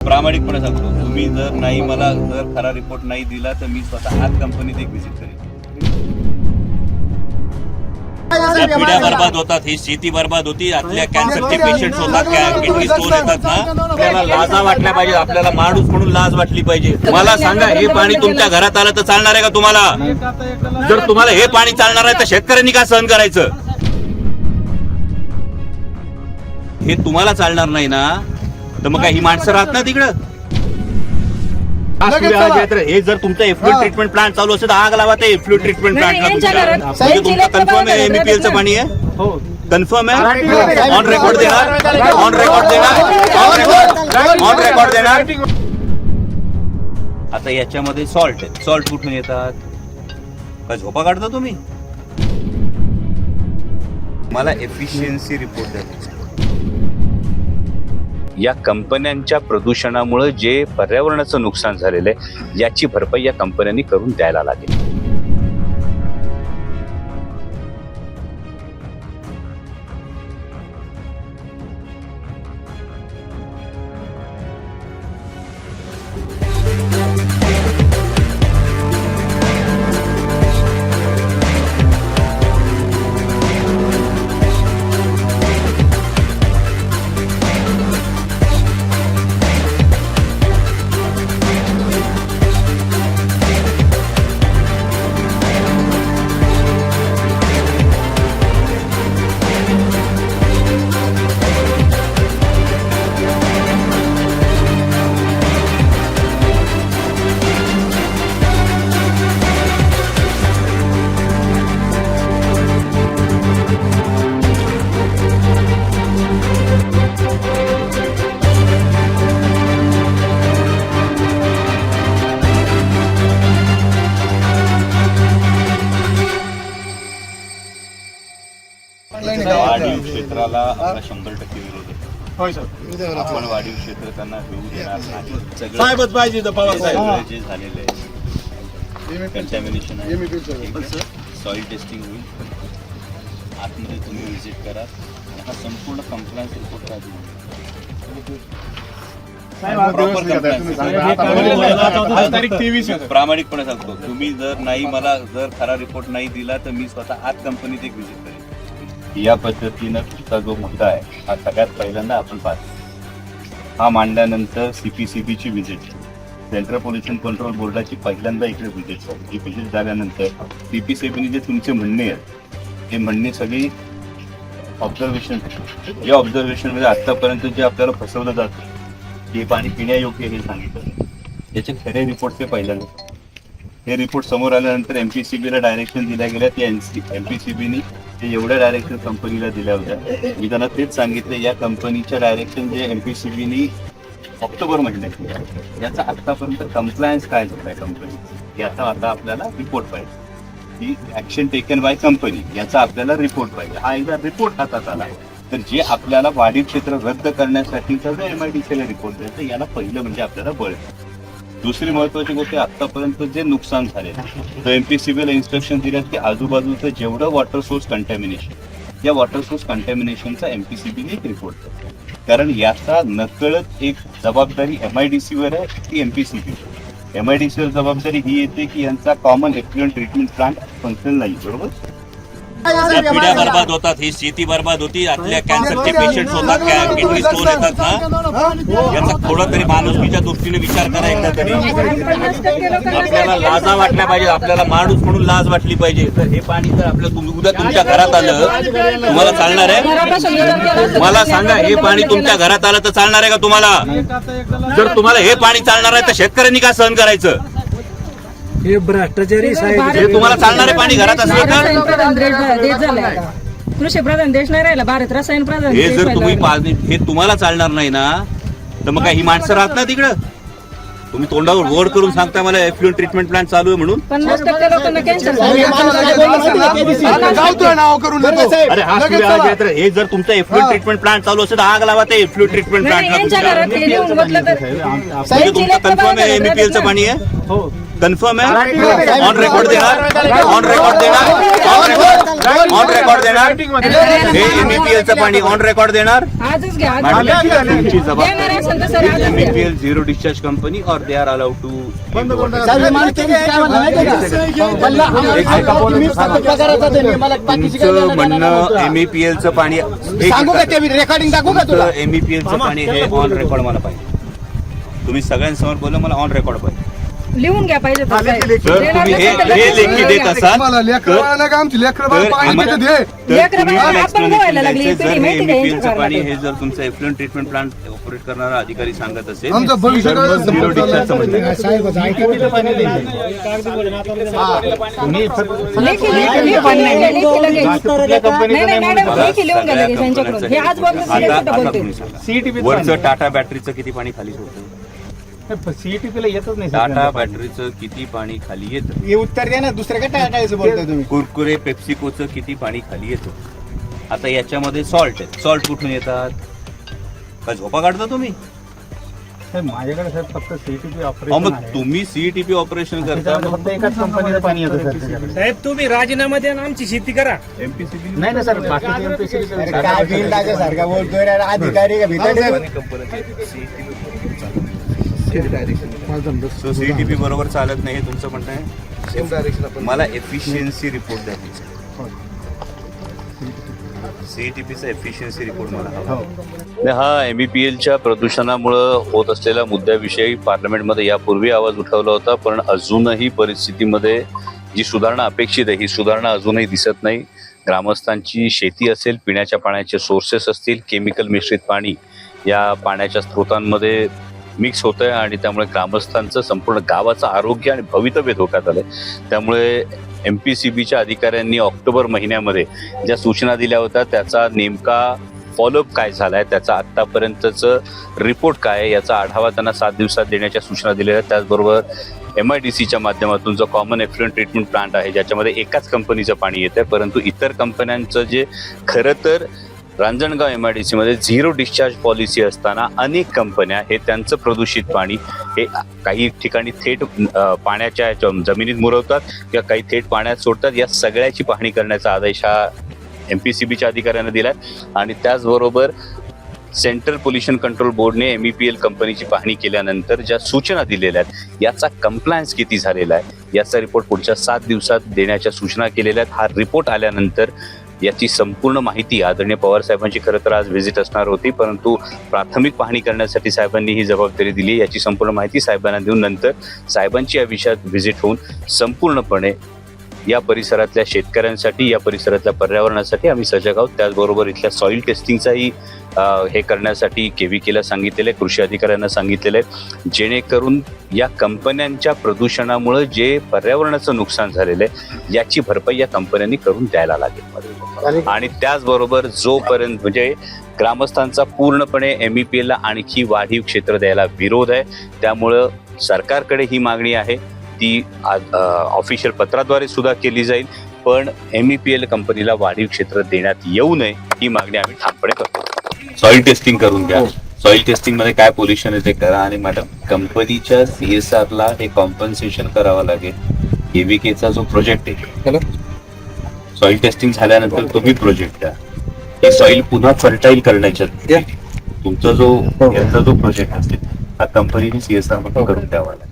प्रामाणिकपणे सांगतो तुम्ही जर नाही मला जर खरा रिपोर्ट नाही दिला तर मी स्वतः आज कंपनीत एक व्हिजिट करेन. पिढ्या बर्बाद होतात ही शेती बर्बाद होती आतल्या कॅन्सरचे पेशंट होतात किडनी स्टोन येतात ना आपल्याला लाजा वाटल्या पाहिजे आपल्याला माणूस म्हणून लाज वाटली पाहिजे. मला सांगा हे पाणी तुमच्या घरात आलं तर चालणार आहे का तुम्हाला? जर तुम्हाला हे पाणी चालणार आहे तर शेतकऱ्यांनी का सहन करायचं? हे तुम्हाला चालणार नाही ना तर मग काय ही माणसं राहत ना तिकडं लगेच चला. हे जर तुमचं एफ्लुएंट ट्रीटमेंट प्लांट चालू असेल तर आग लावा ते एफ्लुएंट ट्रीटमेंट नाही, यांच्या घरात- प्लांट तुमचं कन्फर्म आहे. एमपीएलचं पाणी आहे. कन्फर्म आहे? ऑन रेकॉर्ड देणार? ऑन रेकॉर्ड देणार? ऑन रेकॉर्ड ऑन रेकॉर्ड देणार? आता याच्यामध्ये सॉल्ट आहे. सॉल्ट कुठून येतात? काय झोपा काढता तुम्ही? मला एफिशियन्सी रिपोर्ट द्या. या कंपन्यांच्या प्रदूषणामुळे जे पर्यावरणाचं नुकसान झालेलं आहे याची भरपाई या कंपन्यांनी करून द्यायला लागेल. होय सर. आपण वाढीव क्षेत्र त्यांना घेऊ देणार नाही. सगळं साहेबच पाहिजे इथं पवार साहेब. सगळं जे झालेलं आहे. कंटॅमिनेशन आहे. सॉइल टेस्टिंग होईल. आतमध्ये तुम्ही व्हिजिट करा. हा संपूर्ण कंप्लायन्स रिपोर्ट तारीख तेवीस आहे. प्रामाणिकपणे सांगतो. तुम्ही जर नाही मला जर खरा रिपोर्ट नाही दिला तर मी स्वतः आज कंपनीत एक व्हिजिट करेन. या पद्धतीनं तुमचा जो मुद्दा आहे हा सगळ्यात पहिल्यांदा आपण पाहतो. हा मांडल्यानंतर सीपीसीबीची व्हिजिट सेंट्रल पोल्युशन कंट्रोल बोर्डाची पहिल्यांदा इकडे व्हिजिट झाली ही व्हिजिट झाल्यानंतर सी पी सी बीने जे तुमचे म्हणणे आहेत हे म्हणणे सगळी ऑब्झर्वेशन या ऑब्झर्वेशनमध्ये आत्तापर्यंत जे आपल्याला फसवलं जातं ते पाणी पिण्यायोग्य हे सांगितलं. याचे खरे रिपोर्ट ते पहिल्यांदा. हे रिपोर्ट समोर आल्यानंतर एम पी सी बीला डायरेक्शन दिल्या गेल्या त्या बीने ते एवढ्या डायरेक्शन कंपनीला दिल्या होत्या. मी त्यांना तेच सांगितलं या कंपनीच्या डायरेक्शन जे एम बी सी बीनी ऑक्टोबर महिन्यात याचा आतापर्यंत कम्प्लायन्स काय झालाय कंपनी याचा आता आपल्याला रिपोर्ट पाहिजे. ही ऍक्शन टेकन बाय कंपनी याचा आपल्याला रिपोर्ट पाहिजे. हा एकदा रिपोर्ट हातात आला तर जे आपल्याला वाढीव क्षेत्र रद्द करण्यासाठीचा जो एमआयडीसीला रिपोर्ट द्यायचा याला पहिलं म्हणजे आपल्याला बळ दुसरी महत्वाची गोष्ट आतापर्यंत जे नुकसान झाले तर एम पी सी बीला इन्स्ट्रक्शन दिल्यात की आजूबाजूचं जेवढं वॉटर सोर्स कंटॅमिनेशन या वॉटर सोर्स कंटॅमिनेशनचा एम एमपीसीबीने एक रिपोर्ट द्या कारण याचा नकळत एक जबाबदारी एम आय डी सीवर आहे ती आय डी सीवर जबाबदारी ही येते की यांचा common effluent treatment plant function नाही बरोबर? पिढ्या बर्बाद होतात ही शेती बर्बाद होती आतल्या कॅन्सरचे पेशंट होतात किडनी स्टोन येतात ना याचा थोडा तरी माणुसकीच्या दृष्टीने विचार करा एकदा तरी. आपल्याला लाजा वाटल्या पाहिजे आपल्याला माणूस म्हणून लाज वाटली पाहिजे. तर हे पाणी जर आपल्या उद्या तुमच्या घरात आलं तुम्हाला चालणार आहे? मला सांगा हे पाणी तुमच्या घरात आलं तर चालणार आहे का तुम्हाला? जर तुम्हाला हे पाणी चालणार आहे तर शेतकऱ्यांनी का सहन करायचं? हे भ्रष्टाचारी साहेब हे तुम्हाला चालणारे पाणी घरात असलं तर रसायन प्रधान देश देश झालाय आता. कृषी प्रधान देश नाही राहिला भारत रसायन प्रधान हे देश जर तुम्ही व्हायला लागला. पाणी- हे तुम्हाला चालणार नाही ना तर मग काय ही माणसं राहत ना तिकडं तुम्ही तोंडावर वर करून सांगता मला एफ्लुएंट ट्रीटमेंट प्लांट चालू आहे म्हणून पन्नास टक्के लोकांना कॅन्सर गावतोय नाव करून देतो अरे हा लगेच सूर्य चला. आहे तर हे जर तुमचं एफ्लुएंट ट्रीटमेंट प्लांट चालू असेल तर आग लावा ते एफ्लुएंट ट्रीटमेंट यांच्या घरात प्लांट हे लिहून म्हटलं तर म्हणजे तुमचं कन्फर्म आहे एमपीएलचं पाणी आहे कन्फर्म आहे ऑन रेकॉर्ड देणार ऑन रेकॉर्ड देणार ऑन रेकॉर्ड ऑन रेकॉर्ड देणार हे एमईपीएल चं पाणी ऑन रेकॉर्ड देणार. तुमची द्या. एमईपीएल झिरो डिस्चार्ज कंपनी और दे आर अलाउड टू म्हणणं एमईपीएल चं पाणी सांगू का ते रेकॉर्डिंग दाखवू का तुला? एमईपीएल चं पाणी हे ऑन रेकॉर्ड मला पाहिजे. तुम्ही सगळ्यांसमोर बोला मला ऑन रेकॉर्ड पाहिजे. लिहून घ्या पाहिजे तर साहेब. जर देणार तुम्ही हे नसेल तर हे लगेच लेखी लिहून देत घ्या. असाल मला लेकरं बाळाला का आमची लेकरं बाळ तर पाणी आम्हाला- पितं दे तर लेकरं तुम्ही बाळं मला आपण explanation गोवायला लागली. द्यायचं, पिढी जर माहिती का एमईपीएल चं यांच्या पाणी घराला? हे जर तुमचं एफ्लुएंट ट्रीटमेंट प्लांट ऑपरेट करणारा अधिकारी सांगत असेल आमचं भविष्य तर काय मग असं zero बोलतो discharge समजलं लेखी लेखी लेखी लेखी लेखी लेखी लगेच. नाही नाही मॅडम मला लेखी लिहून घ्या सगळ्या लगेच यांच्याकडून हे आज बोलतो आता सगळे खोटं आता बोलते तुम्ही सांगा. वरचं टाटा बॅटरीचं किती पाणी खाली सोडतं सीईटीपीला येतच नाही टाटा बॅटरीचं किती पाणी खाली येतं? हे उत्तर द्या ना दुसऱ्या काय टाकायचं बोलतोय तुम्ही? कुरकुरे पेप्सिकोचं किती पाणी खाली येतं? आता याच्यामध्ये सॉल्ट आहे सॉल्ट कुठून येतात? का झोपा काढता तुम्ही? माझ्याकडे साहेब फक्त सीईटीपी अहो, ऑपरेशन मग तुम्ही सीईटीपी ऑपरेशन करता त्याच्यामध्ये फक्त एकाच कंपनीचं पाणी येतं सर त्याच्याकडे. साहेब तुम्ही राजीनामा द्या आणि आमची शेती करा. एमपीसीबी? नाही ना सर बाकीचे काय बिल सारखा बोलतोय रे, अधिकारी का भितर सो सीईटीपी बरोबर चालत नाही हे तुमचं म्हणणं आहे? मला एफिशियन्सी रिपोर्ट द्या सीईटीपीचा एफिशियन्सी रिपोर्ट मला हवा. हा. एम पी एलच्या प्रदूषणामुळं होत असलेल्या मुद्द्याविषयी पार्लमेंटमध्ये यापूर्वी आवाज उठवला होता पण अजूनही परिस्थितीमध्ये जी सुधारणा अपेक्षित आहे ही सुधारणा अजूनही दिसत नाही. ग्रामस्थांची शेती असेल पिण्याच्या पाण्याचे सोर्सेस असतील केमिकल मिश्रित पाणी या पाण्याच्या स्रोतांमध्ये मिक्स होत आहे आणि त्यामुळे ग्रामस्थांचं संपूर्ण गावाचं आरोग्य आणि भवितव्य धोक्यात आलंय. त्यामुळे एम पी सी बीच्या अधिकाऱ्यांनी ऑक्टोबर महिन्यामध्ये ज्या सूचना दिल्या होत्या त्याचा नेमका फॉलोअप काय झालाय त्याचा आत्तापर्यंतचं रिपोर्ट काय आहे याचा आढावा त्यांना सात दिवसात देण्याच्या सूचना दिल्या आहेत. त्याचबरोबर एम आय डी सीच्या माध्यमातून जो कॉमन एफ्लुएंट ट्रीटमेंट प्लांट आहे ज्याच्यामध्ये एकाच कंपनीचं पाणी येतं परंतु इतर कंपन्यांचं जे खरं तर रांजणगाव एम आय डी सीमध्ये झिरो डिस्चार्ज पॉलिसी असताना अनेक कंपन्या हे त्यांचं प्रदूषित पाणी हे काही ठिकाणी थेट पाण्याच्या जमिनीत मुरवतात किंवा काही थेट पाण्यात सोडतात. या सगळ्याची पाहणी करण्याचा आदेश हा एम पी सी बीच्या अधिकाऱ्यांना दिला आणि त्याचबरोबर सेंट्रल पोल्युशन कंट्रोल बोर्डने एम ई पी एल कंपनीची पाहणी केल्यानंतर ज्या सूचना दिलेल्या आहेत याचा कम्प्लायन्स किती झालेला आहे याचा रिपोर्ट पुढच्या सात दिवसात देण्याच्या सूचना केलेल्या आहेत. हा रिपोर्ट आल्यानंतर याची संपूर्ण माहिती आदरणीय पवार साहेबांची. खरं तर आज व्हिजिट असणार होती परंतु प्राथमिक पाहणी करण्यासाठी साहेबांनी ही जबाबदारी दिली. याची संपूर्ण माहिती साहेबांना देऊन नंतर साहेबांची या विषयात व्हिजिट होऊन संपूर्णपणे या परिसरातल्या शेतकऱ्यांसाठी या परिसरातल्या पर्यावरणासाठी आम्ही सजग आहोत त्याचबरोबर इथल्या सॉईल टेस्टिंगचाही हे करण्यासाठी केला सांगितलेलं आहे कृषी अधिकाऱ्यांना सांगितलेलं आहे जेणेकरून या कंपन्यांच्या प्रदूषणामुळे जे पर्यावरणाचं नुकसान झालेलं आहे याची भरपाई या कंपन्यांनी करून द्यायला लागेल. आणि त्याचबरोबर जोपर्यंत म्हणजे ग्रामस्थांचा पूर्णपणे एम ई पी एलला आणखी वाढीव क्षेत्र द्यायला विरोध आहे त्यामुळं सरकारकडे ही मागणी आहे. ती ऑफिशियल पत्राद्वारे सुद्धा केली जाईल पण एम ई पी एल कंपनीला वाढीव क्षेत्र देण्यात येऊ नये ही मागणी आम्ही ठामपणे करतो. सॉइल टेस्टिंग करून घ्या. सॉइल टेस्टिंगमध्ये काय पोल्युशन आहे ते करा आणि मॅडम कंपनीच्या सीएसआर ला हे कॉम्पन्सेशन करावं लागेल. केव्हीकेचा जो प्रोजेक्ट आहे. सॉइल टेस्टिंग झाल्यानंतर तुम्ही प्रोजेक्ट द्या हे सॉइल पुन्हा फर्टाईल करण्याच्या तुमचा जो याचा जो प्रोजेक्ट असेल हा कंपनीने सीएसआर म्हणून करून द्यावा लागेल.